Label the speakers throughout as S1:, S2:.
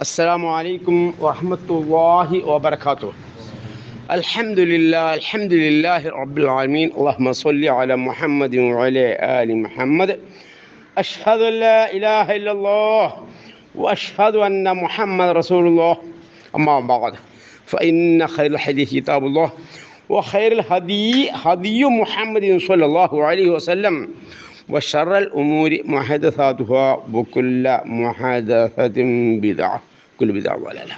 S1: السلام عليكم ورحمة الله وبركاته. الحمد لله الحمد لله رب العالمين. اللهم صل على محمد وعلى آل محمد. أشهد أن لا إله إلا الله وأشهد أن محمد رسول الله. أما بعد فإن خير الحديث كتاب الله وخير الهدي هدي محمد صلى الله عليه وسلم. വഷറൽ ഉമൂരി മഹദസാതുഹ ബുക്കുല്ല മഹദസതിം ബിദ കുൽബിദ വലല.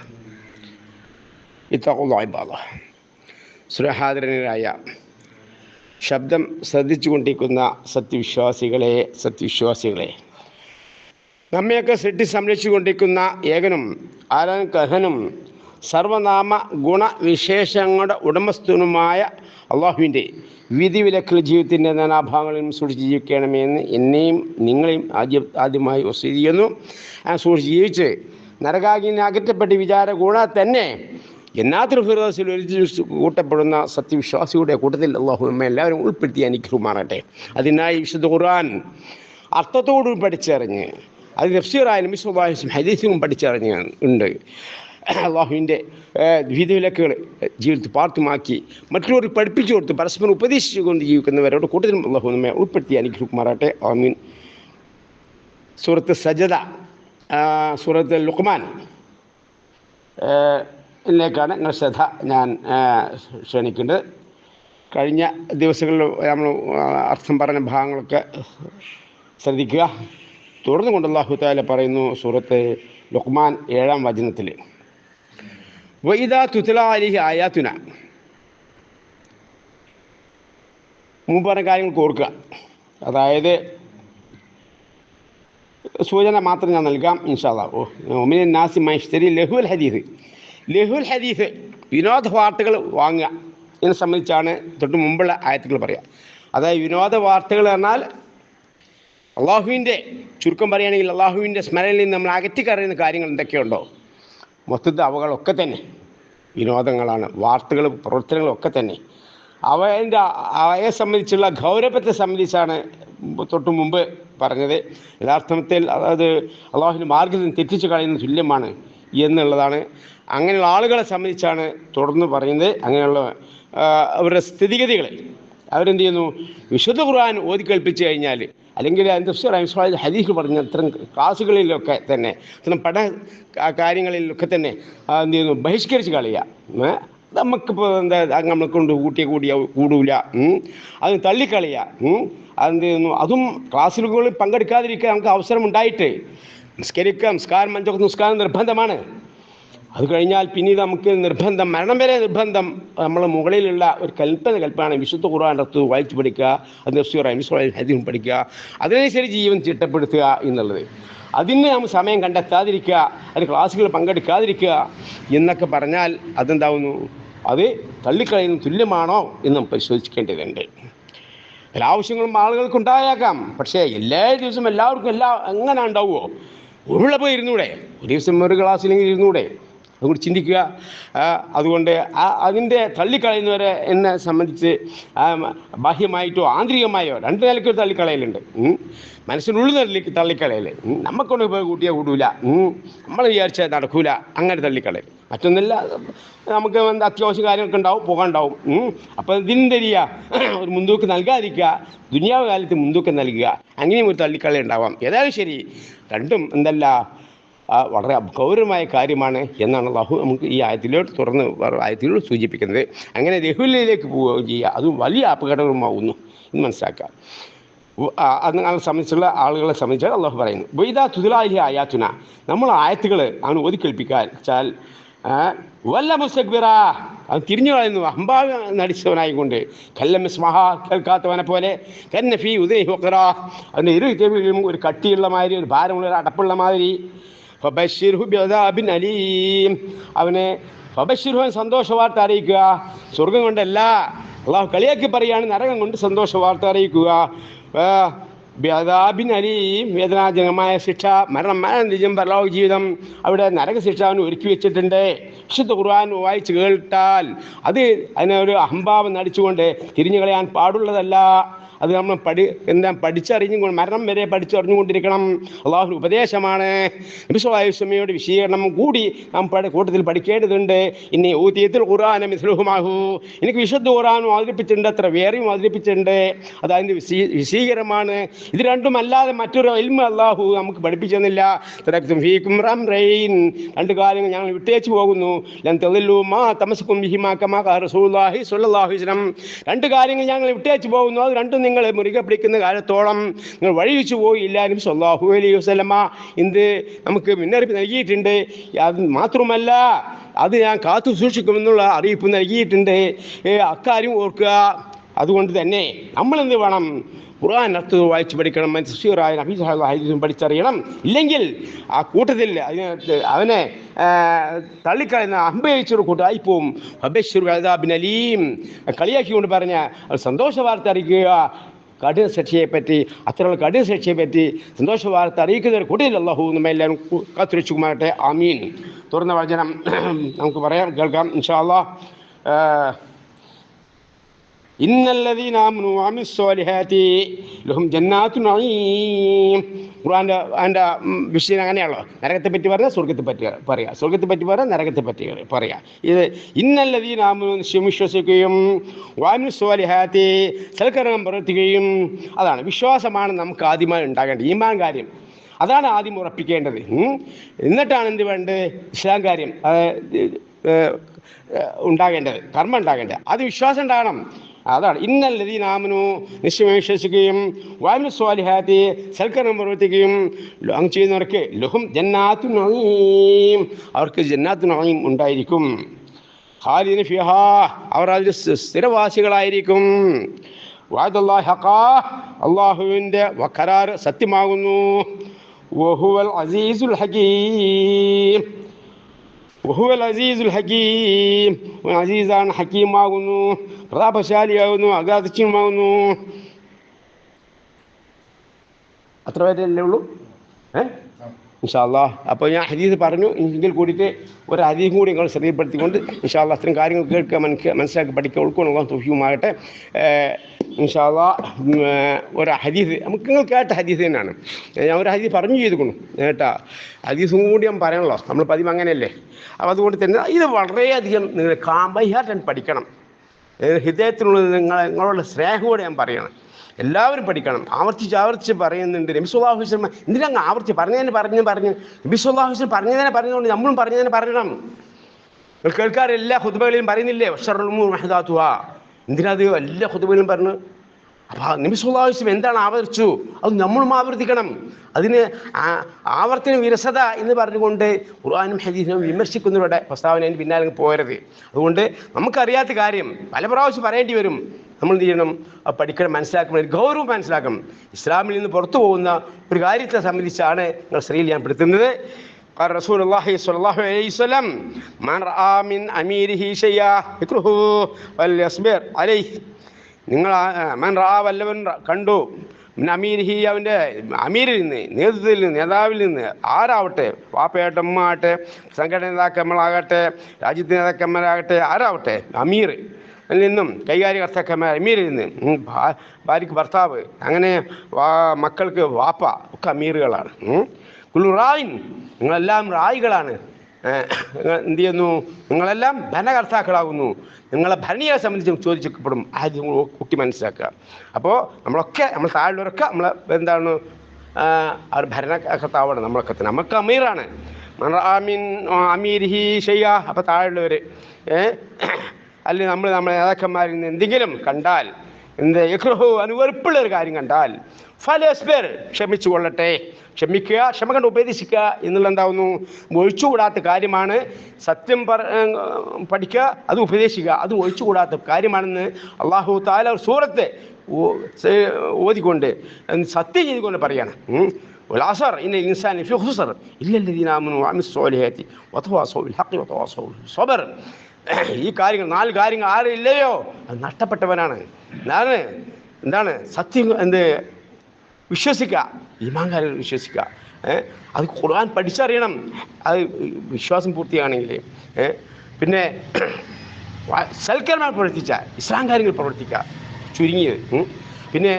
S1: ഇത്തക്കുള്ള സുരഹാദരനായ ശബ്ദം ശ്രദ്ധിച്ചുകൊണ്ടിരിക്കുന്ന സത്യവിശ്വാസികളെ സത്യവിശ്വാസികളെ. നമ്മയൊക്കെ സൃഷ്ടി സംരക്ഷിച്ചുകൊണ്ടിരിക്കുന്ന ഏകനും ആരാൻ കഹനും സർവനാമ ഗുണവിശേഷങ്ങളുടെ ഉടമസ്ഥനുമായ അള്ളാഹുവിന്റെ വിധിവിലക്കൽ ജീവിതത്തിന്റെ നാനാഭാഗങ്ങളിലും സൂക്ഷിച്ച് ജീവിക്കണമേ എന്ന് എന്നെയും നിങ്ങളെയും ആദ്യം ആദ്യമായി വസ്തു ആ സൂക്ഷിച്ച് ജീവിച്ച് നരകാകിനെ അകറ്റപ്പെട്ട് വിചാര കൂടാതെ തന്നെ എന്നാത്ര ഫിറോസിൽ ഒരു കൂട്ടപ്പെടുന്ന സത്യവിശ്വാസിയുടെ കൂട്ടത്തിൽ അള്ളാഹു എല്ലാവരും ഉൾപ്പെടുത്തി അനുഗ്രഹമാറട്ടെ അതിനായി വിശുദ്ധ ഖുർആൻ അർത്ഥത്തോടും പഠിച്ചറിഞ്ഞ് അത് നഫ്സീറായാലും വിശ്വഭാഷം ഹദീസും പഠിച്ചറിഞ്ഞ് ഉണ്ട്. അള്ളാഹുവിന്റെ വിധിവിലക്കുകൾ ജീവിതത്തിൽ പാർത്തുമാക്കി മറ്റുള്ളവർ പഠിപ്പിച്ചു കൊടുത്ത് പരസ്പരം ഉപദേശിച്ചു കൊണ്ട് ജീവിക്കുന്നവരോട് കൂടുതലും അള്ളാഹു നമ്മെ ഉൾപ്പെടുത്തി അനുഗ്രഹിക്കുമാറാട്ടെ ആമീൻ. സൂറത്ത് സജദ സൂറത്ത് ലുക്മാൻ ിലേക്കാണ് നിങ്ങൾ ശ്രദ്ധ ഞാൻ ക്ഷണിക്കുന്നത്. കഴിഞ്ഞ ദിവസങ്ങളിൽ നമ്മൾ അർത്ഥം പറഞ്ഞ ഭാഗങ്ങളൊക്കെ ശ്രദ്ധിക്കുക. തുടർന്നുകൊണ്ട് അള്ളാഹു താല പറയുന്നു സൂറത്ത് ലുക്മാൻ ഏഴാം വചനത്തിൽ. വൈദാ അലിഹി ആയാത്തുന മുമ്പ് പറഞ്ഞ കാര്യങ്ങൾ ഓർക്കുക. അതായത് സൂചന മാത്രം ഞാൻ നൽകാം ഇൻഷാല്ലാ ഓ നാസി മൈഷ്തരി ലഹുൽ ഹദീസ്. ലഹുൽ ഹദീസ് വിനോദ വാർത്തകൾ വാങ്ങുക. ഇതിനെ സംബന്ധിച്ചാണ് തൊട്ട് മുമ്പുള്ള ആയത്തുകൾ പറയുക. അതായത് വിനോദ വാർത്തകൾ പറഞ്ഞാൽ അള്ളാഹുവിന്റെ ചുരുക്കം പറയുകയാണെങ്കിൽ അള്ളാഹുവിന്റെ സ്മരണയിൽ നിന്ന് നമ്മൾ അകറ്റി അകറ്റിക്കറിയുന്ന കാര്യങ്ങൾ എന്തൊക്കെയുണ്ടോ? മൊത്തത്തിൽ അവകളൊക്കെ തന്നെ. വിനോദങ്ങളാണ് വാർത്തകളും പ്രവർത്തനങ്ങളും ഒക്കെ തന്നെ. അവന്റെ അവയെ സംബന്ധിച്ചുള്ള ഗൗരവത്തെ സംബന്ധിച്ചാണ് തൊട്ടു മുമ്പ് പറഞ്ഞത്. യഥാർത്ഥത്തിൽ അതായത് അള്ളാഹുവിന് മാർഗത്തിൽ തെറ്റിച്ചു കളയുന്ന തുല്യമാണ് എന്നുള്ളതാണ്. അങ്ങനെയുള്ള ആളുകളെ സംബന്ധിച്ചാണ് തുടർന്ന് പറയുന്നത്. അങ്ങനെയുള്ള അവരുടെ സ്ഥിതിഗതികൾ അവരെന്ത് ചെയ്യുന്നു? വിശുദ്ധ ഖുർആൻ ഓതി കഴിഞ്ഞാൽ അല്ലെങ്കിൽ ഹദീഫ് പറഞ്ഞ ഇത്തരം ക്ലാസ്സുകളിലൊക്കെ തന്നെ ഇത്തരം പഠന കാര്യങ്ങളിലൊക്കെ തന്നെ എന്ത് ചെയ്യുന്നു? ബഹിഷ്കരിച്ച് കളയുക. നമുക്കിപ്പോൾ എന്താ നമ്മളെ കൊണ്ട് കൂട്ടിയ കൂടിയ കൂടൂല. അത് തള്ളിക്കളയുക. അതെന്ത് ചെയ്യുന്നു? അതും ക്ലാസ്സുകളിൽ പങ്കെടുക്കാതിരിക്കാൻ നമുക്ക് അവസരം ഉണ്ടായിട്ട് നിസ്കരിക്കാം നിസ്കാരം അഞ്ചൊക്കെ നിസ്കാരം നിർബന്ധമാണ്. അത് കഴിഞ്ഞാൽ പിന്നീട് നമുക്ക് നിർബന്ധം മരണം വരെ നിർബന്ധം. നമ്മൾ മുകളിലുള്ള ഒരു കൽപ്പന കൽപ്പന വിശുദ്ധ ഖുർആാനത്ത് വായിച്ചു പഠിക്കുക അത് ഹദീം പഠിക്കുക അതിനനുസരിച്ച് ജീവൻ ചിട്ടപ്പെടുത്തുക എന്നുള്ളത്. അതിന് നമ്മൾ സമയം കണ്ടെത്താതിരിക്കുക അതിന് ക്ലാസ്സുകൾ പങ്കെടുക്കാതിരിക്കുക എന്നൊക്കെ പറഞ്ഞാൽ അതെന്താവുന്നു? അത് തള്ളിക്കളയുന്ന തുല്യമാണോ എന്ന് പരിശോധിക്കേണ്ടതുണ്ട്. എല്ലാ ആവശ്യങ്ങളും ആളുകൾക്ക് ഉണ്ടായേക്കാം പക്ഷേ എല്ലാ ദിവസവും എല്ലാവർക്കും എല്ലാ എങ്ങനെ ഉണ്ടാവുമോ ഉരുള പോയി ഇരുന്നൂടെ. ഒരു ദിവസം ഒരു ക്ലാസ്സിലെങ്കിൽ ഇരുന്നൂടെ. അതുകൊണ്ട് ചിന്തിക്കുക. അതുകൊണ്ട് അതിന്റെ തള്ളിക്കളയുന്നവരെ എന്നെ സംബന്ധിച്ച് ബാഹ്യമായിട്ടോ ആന്തരികമായോ രണ്ട് നിലയ്ക്ക് തള്ളിക്കളയലുണ്ട്. മനസ്സിനുള്ളിൽ തള്ളി തള്ളിക്കളയൽ നമുക്കൊണ്ട് കൂട്ടിയാൽ കൂടൂല. നമ്മൾ വിചാരിച്ചാൽ നടക്കൂല. അങ്ങനെ തള്ളിക്കളയൽ. മറ്റൊന്നില്ല നമുക്ക് എന്താ അത്യാവശ്യ കാര്യങ്ങളൊക്കെ ഉണ്ടാവും പോകാണ്ടാവും അപ്പോൾ ഇതിന്റെ ഒരു മുൻതൂക്കം നൽകാതിരിക്കുക. ദുനിയാവ് കാലത്ത് മുൻതൂക്കം നൽകുക. അങ്ങനെയും ഒരു തള്ളിക്കളി ഉണ്ടാവാം. ഏതായാലും ശരി. രണ്ടും എന്തല്ല വളരെ അഗൗരവമായ കാര്യമാണ് എന്നാണ് ലഹു നമുക്ക് ഈ ആയത്തിലോട്ട് തുറന്ന് ആയത്തിലൂടെ സൂചിപ്പിക്കുന്നത്. അങ്ങനെ രഹുലിലേക്ക് പോവുകയും ചെയ്യുക. അത് വലിയ അപകടകരമാവുന്നു എന്ന് മനസ്സിലാക്കുക അതിനെ സംബന്ധിച്ചുള്ള ആളുകളെ സംബന്ധിച്ച് അള്ളാഹു പറയുന്നു വൈദാ തുതിലാഹി ആയാത്തുന. നമ്മൾ ആയത്തുകൾ അവന് ഒതുക്കേൽപ്പിക്കാൻ വല്ല മുസ്തക്ബിറ. അത് തിരിഞ്ഞു കളയുന്നു. അമ്പാവ് നടിച്ചവനായിക്കൊണ്ട്. കല്ലമിസ്മഹ കേൾക്കാത്തവനെ പോലെ. കന്നഫി ഉദയ് ഹുക്കറ അതിന്റെ ഇരു ഒരു കട്ടിയുള്ള മാതിരി ഒരു ഭാരമുള്ള ഒരു അടപ്പുള്ള മാതിരി. അലീം. അവനെ ഫബഷിർഹുവൻ സന്തോഷ വാർത്ത അറിയിക്കുക. സ്വർഗം കൊണ്ടല്ല. അള്ളാഹു കളിയാക്കി പറയാണ് നരകം കൊണ്ട് സന്തോഷ വാർത്ത അറിയിക്കുക ബിഅദാബിൻ അലീം വേദനാജനകമായ ശിക്ഷ മരണം മരണം നിജം പരലോക ജീവിതം. അവിടെ നരക ശിക്ഷ അവന് ഒരുക്കി വെച്ചിട്ടുണ്ട്. വിശുദ്ധ ഖുർആൻ വായിച്ച് കേട്ടാൽ അത് അതിനെ ഒരു അഹംഭാവം നടിച്ചുകൊണ്ട് തിരിഞ്ഞു കളയാൻ പാടുള്ളതല്ല. അത് നമ്മൾ പഠി എന്താ പഠിച്ചറിഞ്ഞും മരണം വരെ പഠിച്ചറിഞ്ഞുകൊണ്ടിരിക്കണം. അള്ളാഹു ഉപദേശമാണ്. വിശ്വായുസ്വമിയുടെ വിശീകരണം കൂടി നാം കൂട്ടത്തിൽ പഠിക്കേണ്ടതുണ്ട്. ഇനി ഊതിയത്തിൽ ഖുറാന മിസ്ലുഹുമാഹു. എനിക്ക് വിശുദ്ധ ഖുറാനും അവതരിപ്പിച്ചിട്ടുണ്ട് അത്ര വേറെയും അവതരിപ്പിച്ചിട്ടുണ്ട്. അത് അതിന്റെ വിശീ വിശീകരമാണ്. ഇത് രണ്ടും അല്ലാതെ മറ്റൊരു ഇൽമ അള്ളാഹു നമുക്ക് പഠിപ്പിച്ചെന്നില്ല രണ്ട് കാര്യങ്ങൾ ഞങ്ങൾ വിട്ടേച്ചു പോകുന്നു. രണ്ട് കാര്യങ്ങൾ ഞങ്ങൾ വിട്ടേച്ചു പോകുന്നു. അത് രണ്ടും നിങ്ങൾ മുറുകെ പിടിക്കുന്ന കാലത്തോളം നിങ്ങൾ വഴിവെച്ചു പോയില്ല നബി അലൈഹി വസല്ലമ ഇത് നമുക്ക് മുന്നറിയിപ്പ് നൽകിയിട്ടുണ്ട്. അത് മാത്രമല്ല അത് ഞാൻ കാത്തു സൂക്ഷിക്കുമെന്നുള്ള അറിയിപ്പ് നൽകിയിട്ടുണ്ട്. അക്കാര്യം ഓർക്കുക. അതുകൊണ്ട് തന്നെ നമ്മൾ എന്ത് വേണം? ഖുർആൻ അർത്ഥം വായിച്ച് പഠിക്കണം. നബി ഹദീസും പഠിച്ചറിയണം. ഇല്ലെങ്കിൽ ആ കൂട്ടത്തിൽ അതിനകത്ത് അവനെ തള്ളിക്കളയുന്ന അമ്പയിച്ചൊരു കൂട്ടമായി പോവും അബേശ്വർ അലീം. കളിയാക്കിക്കൊണ്ട് പറഞ്ഞ സന്തോഷ വാർത്ത അറിയിക്കുക. കഠിന ശിക്ഷയെ പറ്റി അത്തരമുള്ള കഠിന ശിക്ഷയെ പറ്റി സന്തോഷ വാർത്ത അറിയിക്കുന്ന ഒരു കൂട്ടത്തിൽ അള്ളാഹു നമ്മെ എല്ലാവരും ആമീൻ. തുറന്ന വചനം നമുക്ക് പറയാം കേൾക്കാം. ഇൻഷാ അള്ളാഹ് അതിന്റെ വിഷയം അങ്ങനെയാണല്ലോ. നരകത്തെ പറ്റി പറഞ്ഞാൽ സ്വർഗത്തെ പറ്റി പറയാം. സ്വർഗത്തെ പറ്റി പറഞ്ഞാൽ നരകത്തെ പറ്റി പറയാം. ഇത് ഇന്നല്ലതീൻ ആമനു വിശ്വസിക്കുകയും വാമി സ്വാലിഹാത്തി സൽക്കരണം പ്രവർത്തിക്കുകയും അതാണ്. വിശ്വാസമാണ് നമുക്ക് ആദ്യമായി ഉണ്ടാകേണ്ടത്. ഈമാൻ കാര്യം. അതാണ് ആദ്യം ഉറപ്പിക്കേണ്ടത്. എന്നിട്ടാണ് എന്ത് വേണ്ടത്? ഇസ്ലാം കാര്യം. ഉണ്ടാകേണ്ടത്. കർമ്മം ഉണ്ടാകേണ്ടത്. അത് വിശ്വാസം ഉണ്ടാകണം. അതാണ്. ഇന്നല്ലതി നാമനു നിശ്ചയം വിശ്വസിക്കുകയും വാമിനു സ്വാലിഹാത്തി സൽക്കരണം പ്രവർത്തിക്കുകയും അങ്ങ് ചെയ്യുന്നവർക്ക് ലഹും ജന്നാത്തു നഈം. അവർക്ക് ജന്നാത്തു നഈം ഉണ്ടായിരിക്കും. ഹാലിന് ഫിഹാ അവർ അതിൽ സ്ഥി- സ്ഥിരവാസികളായിരിക്കും. വാദല്ലാ ഹഖാ അള്ളാഹുവിന്റെ വഖരാർ സത്യമാകുന്നു. വഹുവൽ അസീസുൽ ഹകീം വഹുവൽ അസീസുൽ ഹക്കീം അസീസാണ് ഹക്കീമാകുന്നു പ്രതാപശാലിയാകുന്നു അഗാധക്ഷ്യമാകുന്നു അത്ര പേരല്ലേ ഉള്ളൂ? ഏ? ഇൻഷാല്ലാ അപ്പോൾ ഞാൻ ഹദീസ് പറഞ്ഞു. എങ്കിൽ കൂടിയിട്ട് ഒരു അരീം കൂടി നിങ്ങൾ ശ്രദ്ധപ്പെടുത്തിക്കൊണ്ട് ഇൻഷാല്ലാ അത്രയും കാര്യങ്ങൾ കേൾക്കുക മനസ്സിലാക്കി മനസ്സിലാക്കി പഠിക്കുക ഉൾക്കൊള്ളുക തുഫിയുമാകട്ടെ ഇൻഷാല്ലാ ഒരു ഹദീസ് നമുക്ക് നിങ്ങൾ കേട്ട ഹദീസ് തന്നെയാണ്. ഞാൻ ഒരു ഹദീസ് പറഞ്ഞു ചെയ്തുകൊണ്ടു കേട്ടാ? ഹദീസും കൂടി ഞാൻ പറയണല്ലോ നമ്മൾ പതിവ് അങ്ങനെയല്ലേ? അപ്പോൾ അതുകൊണ്ട് തന്നെ ഇത് വളരെയധികം നിങ്ങൾ കാമ്പയ്യാട്ടൻ പഠിക്കണം. ഹൃദയത്തിനുള്ളിൽ നിങ്ങളുടെ സ്നേഹത്തോടെ ഞാൻ പറയണം. എല്ലാവരും പഠിക്കണം. ആവർത്തിച്ച് ആവർത്തിച്ച് പറയുന്നുണ്ട് നബിസുല്ലാഹുസ്ലം എന്തിനങ്ങ് ആവർത്തി പറഞ്ഞതിനെ പറഞ്ഞു പറഞ്ഞു. നബിസുല്ലാഹുസ്ലം പറഞ്ഞതിനെ പറഞ്ഞുകൊണ്ട് നമ്മളും പറഞ്ഞതിനെ പറയണം. കേൾക്കാറ് എല്ലാ ഹുദുബകളിലും പറയുന്നില്ലേ? വഷറുമു മെഹദാത്തുഹ അത് എല്ലാ ഹുദുബയിലും പറഞ്ഞു? അപ്പോൾ നബിസുല്ലാഹുസ്ലം എന്താണ് ആവർത്തിച്ചു? അത് നമ്മളും ആവർത്തിക്കണം. അതിന് ആവർത്തന വിരസത എന്ന് പറഞ്ഞുകൊണ്ട് ഖുർആാനും ഹദീസിനും വിമർശിക്കുന്നവരുടെ പ്രസ്താവന അതിന് പിന്നാലെ പോരത് അതുകൊണ്ട് നമുക്കറിയാത്ത കാര്യം പല പ്രാവശ്യം പറയേണ്ടി വരും. നമ്മൾ എന്ത് ചെയ്യണം അത് പഠിക്കണം മനസ്സിലാക്കണം ഒരു ഗൗരവം മനസ്സിലാക്കണം ഇസ്ലാമിൽ നിന്ന് പുറത്തു പോകുന്ന ഒരു കാര്യത്തെ സംബന്ധിച്ചാണ് നിങ്ങൾ സ്ത്രീയിൽ ഞാൻ പെടുത്തുന്നത് قال رسول الله صلى الله عليه وسلم من رأى من أميره شيئا يكرهه فليصبر عليه നിങ്ങൾ ആ- മൻ റാ വല്ലവൻ റ- കണ്ടു പിന്നെ അമീർഹി അവൻ്റെ അമീരിൽ നിന്ന് നേതൃത്വത്തിൽ നിന്ന് നേതാവിൽ നിന്ന് ആരാവട്ടെ വാപ്പയാട്ടെ ഉമ്മ ആകട്ടെ സംഘടന നേതാക്കന്മാരാകട്ടെ രാജ്യത്തെ നേതാക്കന്മാരാകട്ടെ ആരാവട്ടെ അമീർ അതിൽ കൈകാര്യ കർത്താക്കന്മാർ അമീരിൽ നിന്ന് ഭാര്യയ്ക്ക് ഭർത്താവ് അങ്ങനെ മക്കൾക്ക് വാപ്പ ഒക്കെ അമീറുകളാണ് കുളുറായി നിങ്ങളെല്ലാം റായികളാണ്. എന്ത് ചെയ്യുന്നു? നിങ്ങളെല്ലാം ഭരണകർത്താക്കളാകുന്നു. നിങ്ങളെ ഭരണിയെ സംബന്ധിച്ച് ചോദിച്ചപ്പെടും ആദ്യം കുട്ടി മനസ്സിലാക്കുക. അപ്പോൾ നമ്മളൊക്കെ നമ്മൾ താഴെയുള്ളവരൊക്കെ നമ്മൾ എന്താണ്? അവർ ഭരണകർത്താവാണ്. നമ്മളൊക്കെ നമുക്ക് അമീറാണ്. അമീർ അമീർഹി ഷെയ്യ. അപ്പോൾ താഴെയുള്ളവർ അല്ലെങ്കിൽ നമ്മൾ നമ്മളെ നേതാക്കന്മാരിൽ നിന്ന് എന്തെങ്കിലും കണ്ടാൽ എന്ത് യക്രഹു അനുവെറുപ്പുള്ള ഒരു കാര്യം കണ്ടാൽ ഫലേസ്പേർ ക്ഷമിച്ചു കൊള്ളട്ടെ ക്ഷമിക്കുക ക്ഷമ കണ്ട് ഉപദേശിക്കുക എന്നുള്ള എന്താവുന്നു ഒഴിച്ചുകൂടാത്ത കാര്യമാണ് സത്യം പറ ഏഹ് പഠിക്കുക അത് ഉപദേശിക്കുക അത് ഒഴിച്ചുകൂടാത്ത കാര്യമാണെന്ന് അള്ളാഹു താല ഒരു സൂറത്ത് ഓ- സേ- ഓതിക്കൊണ്ട് സത്യം ചെയ്തുകൊണ്ട് പറയാണ് ഉം. والعصر إن الإنسان في خسر إلا الذين آمنوا وعملوا الصالحات وتواصوا بالحق وتواصوا بالصبر ഈ കാര്യങ്ങൾ നാല് കാര്യങ്ങൾ ആരും ഇല്ലയോ? അത് നഷ്ടപ്പെട്ടവനാണ്. എന്താണ്? എന്താണ്? സത്യം എന്ത്? വിശ്വസിക്കുക. ഈമാങ്കാരിൽ വിശ്വസിക്കുക. അത് ഖുർആൻ പഠിച്ചറിയണം. അത് വിശ്വാസം പൂർത്തിയാണെങ്കിൽ? പിന്നെ സൽക്കർമ്മങ്ങൾ പ്രവർത്തിച്ച ഇസ്ലാം കാര്യങ്ങൾ പ്രവർത്തിക്കുക ചുരുങ്ങിയത് പിന്നെ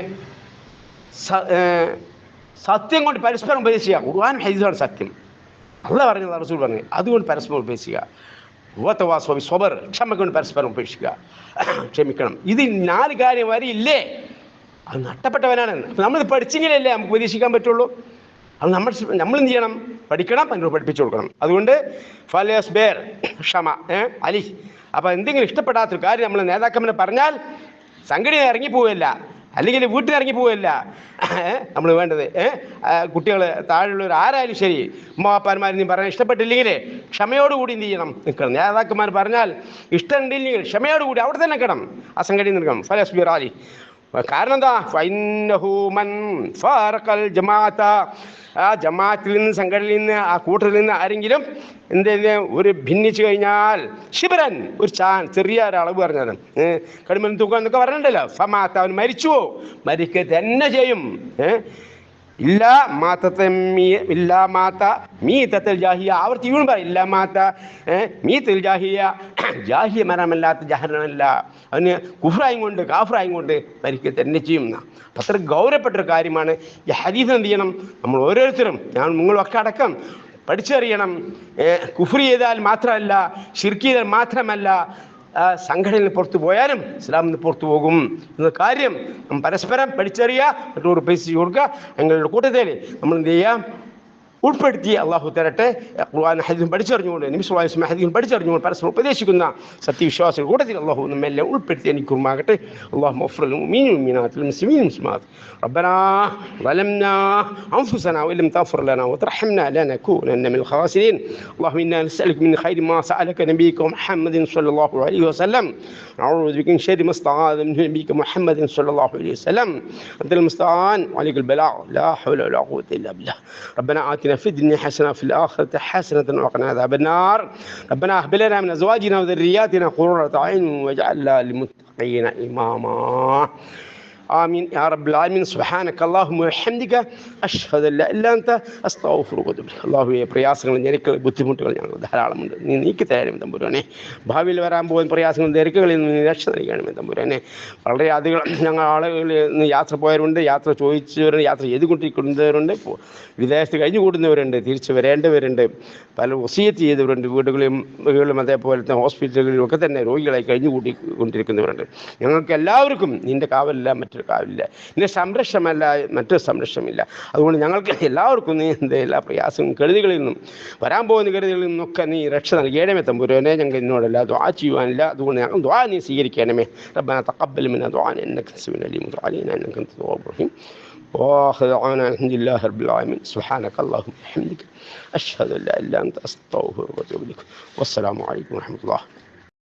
S1: സത്യം കൊണ്ട് പരസ്പരം ഉപദേശിക്കുക. ഖുർആൻ ഹൈദാണ് സത്യം. അല്ല പറഞ്ഞത് റസൂൽ പറഞ്ഞു അതുകൊണ്ട് പരസ്പരം ഉപേക്ഷിക്കുക ഓത്തവാസ്വാമി സ്വബർ. ക്ഷമ കൊണ്ട് പരസ്പരം ഉപേക്ഷിക്കുക. ക്ഷമിക്കണം. ഇത് നാല് കാര്യം വരെ ഇല്ലേ? അത് നഷ്ടപ്പെട്ടവനാണ്. നമ്മൾ പഠിച്ചെങ്കിലല്ലേ നമുക്ക് ഉപദേശിക്കാൻ പറ്റുള്ളൂ? അത് നമ്മൾ നമ്മൾ എന്ത് ചെയ്യണം? പഠിക്കണം എന്നോട് പഠിപ്പിച്ചു കൊടുക്കണം. അതുകൊണ്ട് ഫലേസ് ബേർ ക്ഷമ അലി. അപ്പോൾ എന്തെങ്കിലും ഇഷ്ടപ്പെടാത്തൊരു കാര്യം നമ്മൾ നേതാക്കന്മാരെ പറഞ്ഞാൽ സംഘടന ഇറങ്ങിപ്പോവില്ല. അല്ലെങ്കിൽ വീട്ടിൽ ഇറങ്ങി പോവില്ല നമ്മൾ വേണ്ടത് കുട്ടികൾ താഴെയുള്ളവർ ആരായാലും ശരി ഉമ്മാപ്പാന്മാർ നീ പറയാൻ ഇഷ്ടപ്പെട്ടില്ലെങ്കിൽ ക്ഷമയോടുകൂടി എന്ത് ചെയ്യണം? നിൽക്കണം നേതാക്കന്മാർ പറഞ്ഞാൽ ഇഷ്ടമുണ്ടില്ലെങ്കിൽ ക്ഷമയോടുകൂടി അവിടെ തന്നെ നിൽക്കണം അസംഘടി നിൽക്കണം. ഫലസ് ബിറാലി കാരണം എന്താ ഫൈനഹൂമൻ ഫാറക്കൽ ജമാഅത്ത ആ ജമാഅത്തിൽ നിന്ന് സംഘടനയിൽ നിന്ന് ആ കൂട്ടത്തിൽ നിന്ന് ആരെങ്കിലും എന്തെങ്കിലും ഒരു ഭിന്നിച്ചു കഴിഞ്ഞാൽ ശിബിരൻ ഒരു ചാൻ ചെറിയ ഒരളവ് പറഞ്ഞത്. കടുമ്പൻ തൂക്കം എന്നൊക്കെ പറഞ്ഞിട്ടുണ്ടല്ലോ. ഫമാത്ത അവൻ മരിച്ചുവോ? മരിക്കുക തന്നെ ചെയ്യും. ഏഹ് ഇല്ല മാത്തത്തെ ഇല്ല മാത്ത മീത്തത്തിൽ ജാഹിയ. ആവർത്തി വീണ്ടും പറയും ജാഹിയ. ജാഹിയ മരണമല്ലാത്ത ജഹരണമല്ല അവന് കുഫ്രായും കൊണ്ട് കാഫ്രായും കൊണ്ട് മരിക്കുക തന്നെ ചെയ്യും എന്നാ. അപ്പം അത്ര ഗൗരവപ്പെട്ടൊരു കാര്യമാണ് ഈ ഹരീസ് എന്ത് ചെയ്യണം? നമ്മൾ ഓരോരുത്തരും ഞാൻ നിങ്ങളൊക്കെ അടക്കം പഠിച്ചറിയണം. കുഫ്രി ചെയ്താൽ മാത്രമല്ല ഷിർക്ക് ചെയ്താൽ മാത്രമല്ല സംഘടനയിൽ പുറത്തു പോയാലും ഇസ്ലാമിൽ നിന്ന് പുറത്തു പോകും. എന്ന കാര്യം നമ്മൾ പരസ്പരം പഠിച്ചറിയുക മറ്റുള്ളവർ പൈസ കൊടുക്കുക. ഞങ്ങളുടെ കൂട്ടത്തിൽ നമ്മൾ എന്ത് ചെയ്യാം? ഉൾപ്പെടുത്തി അള്ളാഹു തരട്ടെ ഖുർആൻ ഹദീസും പഠിച്ചറിഞ്ഞുകൊണ്ട് നിമിഷം ഹദീസും പഠിച്ചറിഞ്ഞുകൊണ്ട് പരസ്പരം ഉപദേശിക്കുന്ന സത്യവിശ്വാസികൾ കൂട്ടത്തിൽ അള്ളാഹു നമ്മെല്ലാം ഉൾപ്പെടുത്തി എനിക്കുമാകട്ടെ അള്ളാഹു മഫ്റൽ المؤمنين والمؤمنات المسلمين والمسلمات ربنا ظلمنا انفسنا وان لم تغفر لنا وترحمنا لنكونن من الخاسرين اللهم انا نسالك من خير ما سالك نبيك محمد صلى الله عليه وسلم نعوذ بك من شر ما استعاذ من نبيك محمد صلى الله عليه وسلم انت المستعان وعليك البلاغ لا حول ولا قوه الا بالله ربنا ربنا في الدنيا حسنة في الآخرة حسنة وقنا عذاب النار. ربنا أقبلنا من أزواجنا وذرياتنا قرورة عين واجعلنا للمتقين إماما. آمين يا رب العالمين سبحانك اللهم وبحمدك أشهد أن لا إله إلا أنت أستغفرك وأتوب إليك അള്ളാഹുവെ പ്രയാസങ്ങൾ ഞെരുക്കൾ ബുദ്ധിമുട്ടുകൾ ഞങ്ങൾ ധാരാളമുണ്ട് നീ നീക്കി തരാനും തമ്പുരാനെ ഭാവിയിൽ വരാൻ പോകുന്ന പ്രയാസങ്ങൾ നിരക്കുകളിൽ നിന്ന് നീ രക്ഷ നൽകണമേ തമ്പുരാനെ വളരെ അധികം ഞങ്ങൾ ആളുകൾ ഇന്ന് യാത്ര പോയവരുണ്ട് യാത്ര ചോദിച്ചവരുണ്ട് യാത്ര ചെയ്തുകൊണ്ടിരിക്കുന്നവരുണ്ട് പോ- വിദേശത്ത് കഴിഞ്ഞു കൂടുന്നവരുണ്ട് തിരിച്ചു വരേണ്ടവരുണ്ട് പല വസീയത്ത് ചെയ്തവരുണ്ട് വീടുകളിലും വീടുകളിലും അതേപോലെ തന്നെ ഹോസ്പിറ്റലുകളിലും ഒക്കെ തന്നെ രോഗികളായി കഴിഞ്ഞു കൂട്ടി കൊണ്ടിരിക്കുന്നവരുണ്ട് ഞങ്ങൾക്ക് എല്ലാവർക്കും നിന്റെ കാവലില്ല മറ്റൊരു കാവലില്ല നിന്റെ സംരക്ഷണമല്ല മറ്റൊരു സംരക്ഷണമില്ല അതുകൊണ്ട് ഞങ്ങൾക്ക് എല്ലാവർക്കും നീ എന്ത് എല്ലാ പ്രയാസവും കെടുതികളിൽ നിന്നും വരാൻ പോകുന്ന കെടുതികളിൽ നിന്നൊക്കെ നീ രക്ഷ നൽകണമേ തമ്പുരനെ ഞങ്ങൾ എന്നോടല്ല ദ്വാ ചെയ്യുവാനില്ല അതുകൊണ്ട് ഞങ്ങൾ ദ്വാ നീ സ്വീകരിക്കണമേ ربنا تقبل منا دعانا انك سميع العليم وتب علينا انك انت التواب الرحيم واخر دعوانا الحمد لله رب العالمين سبحانك اللهم وبحمدك اشهد ان لا اله الا انت استغفرك واتوب اليك والسلام عليكم ورحمه الله